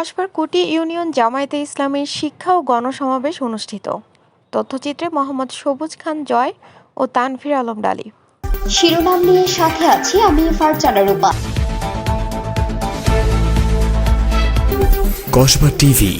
কসবার কুটি ইউনিয়ন জামায়াতে ইসলামের শিক্ষা ও গণসমাবেশ অনুষ্ঠিত। তথ্যচিত্রে মোহাম্মদ সবুজ খান জয় ও তানভীর আলম ডালি। শিরোনাম নিয়ে সাথে আছি আমি ফারজানা রূপা। কসবা টিভি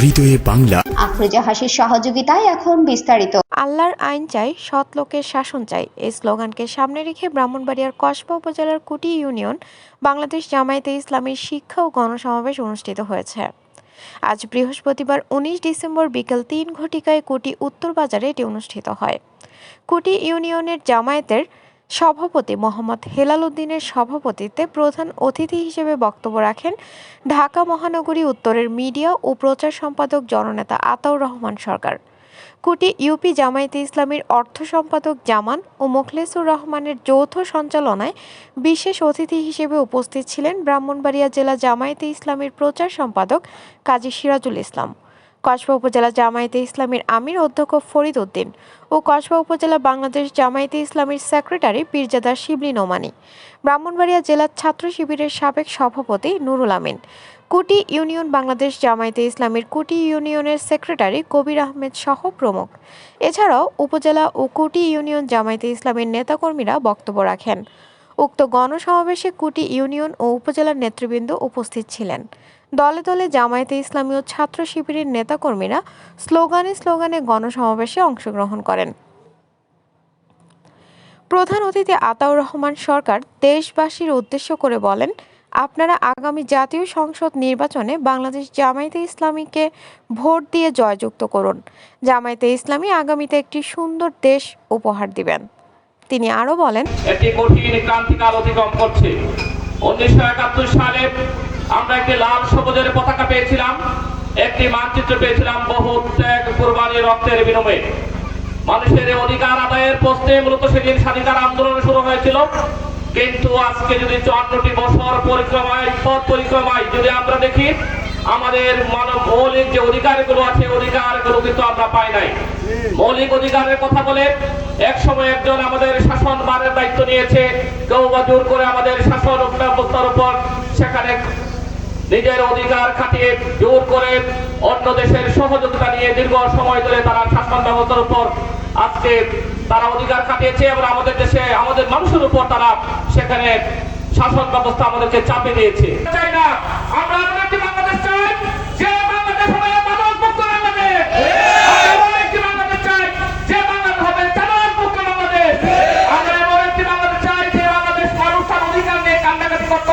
হৃদয়ে বাংলা। আফরোজা হাসির সহযোগিতায় এখন বিস্তারিত। আল্লাহর আইন চাই, সৎ লোকের শাসন চাই। এই স্লোগানকে সামনে রেখে ব্রাহ্মণবাড়িয়ার কসবা উপজেলার কুটি ইউনিয়ন বাংলাদেশ জামায়াতে ইসলামীর শিক্ষা ও গণসমাবেশ অনুষ্ঠিত হয়েছে। আজ বৃহস্পতিবার উনিশ ডিসেম্বর বিকেল তিন ঘটিকায় কুটি উত্তর বাজারে এটি অনুষ্ঠিত হয়। কুটি ইউনিয়নের জামায়াতের সভাপতি মোহাম্মদ হেলাল উদ্দিনের সভাপতিত্বে প্রধান অতিথি হিসেবে বক্তব্য রাখেন ঢাকা মহানগরী উত্তরের মিডিয়া ও প্রচার সম্পাদক জননেতা আতাউর রহমান সরকার। কুটি ইউপি জামায়াতে ইসলামীর অর্থ সম্পাদক জামান ও মোখলেসুর রহমানের যৌথ সঞ্চালনায় বিশেষ অতিথি হিসেবে উপস্থিত ছিলেন ব্রাহ্মণবাড়িয়া জেলা জামায়াতে ইসলামীর প্রচার সম্পাদক কাজী সিরাজুল ইসলাম। কসবা উপজেলা জামায়াতে ইসলামীর আমির অধ্যক্ষ ফরিদ উদ্দিন ও কসবা উপজেলা বাংলাদেশ জামায়াতে ইসলামীর সেক্রেটারি পীরজাদা শিবলি নোমানি। ব্রাহ্মণবাড়িয়া জেলার ছাত্র শিবিরের সাবেক সভাপতি নুরুল আমিন। কুটি ইউনিয়ন বাংলাদেশ জামায়াতে ইসলামীর কুটি ইউনিয়নের সেক্রেটারি কবির আহমেদ সহ প্রমুখ। এছাড়াও উপজেলা ও কুটি ইউনিয়ন জামায়াতে ইসলামের নেতাকর্মীরা বক্তব্য রাখেন। উক্ত গণসমাবেশে কুটি ইউনিয়ন ও উপজেলার নেতৃবৃন্দ উপস্থিত ছিলেন। দলে দলে জামায়াতে ইসলামী ও ছাত্র শিবিরের নেতাকর্মীরা স্লোগানে স্লোগানে গণসমাবেশে অংশগ্রহণ করেন। প্রধান অতিথি আতাউর রহমান সরকার দেশবাসীর উদ্দেশ্য করে বলেন, আপনারা আগামী জাতীয় সংসদ নির্বাচনে বাংলাদেশ জামায়াতে ইসলামীকে ভোট দিয়ে জয়যুক্ত করুন। জামায়াতে ইসলামী আগামীতে একটি সুন্দর দেশ উপহার দিবেন। তিনি আরও বলেন, একটি কঠিন ক্রান্তিকাল অতিক্রম করছে। উনিশশো একাত্তর সালে আমরা একটি লাল সবুজের পতাকা পেয়েছিলাম। একটি মানচিত্র পেয়েছিলাম বহু ত্যাগ, কোরবানি রক্তের বিনিময়ে। মানুষের অধিকার আদায়ের প্রশ্নে মূলত সেদিন স্বাধিকার আন্দোলন শুরু হয়েছিল। কিন্তু আজকে যদি চুয়ান্নটি বছর পরিক্রমায়, পথ পরিক্রমায় যদি আমরা দেখি, আমাদের মানব মৌলিক যে অধিকারগুলো আছে, অধিকারগুলো কিন্তু আমরা পাই নাই। মৌলিক অধিকারের কথা বলে এক সময় একজন আমাদের শাসন বারের দায়িত্ব নিয়েছে। কেউ বা জোর করে আমাদের শাসন ব্যবস্থার উপর সেখানে নিজের অধিকার খাটিয়ে জোর করে অন্য দেশের সহযোগিতা নিয়ে দীর্ঘ সময় ধরে তারা শাসন ব্যবস্থার উপর আজকে তারা অধিকার খাটিয়েছে এবং আমাদের দেশে, আমাদের মানুষের উপর তারা সেখানে শাসন ব্যবস্থা আমাদেরকে চাপে দিয়েছে। চাই না আমরা এমন বাংলাদেশ চাই যে বাংলাদেশ হবে মাদক মুক্ত বাংলাদেশ আমরা এমন একটি বাংলাদেশ চাই যে বাংলাদেশ হবে চাঁদাবাজ মুক্ত বাংলাদেশ আমরা এমন একটি বাংলাদেশ চাই যে বাংলাদেশ মানুষ তার অধিকার নিয়ে কান্নাকাটি করতে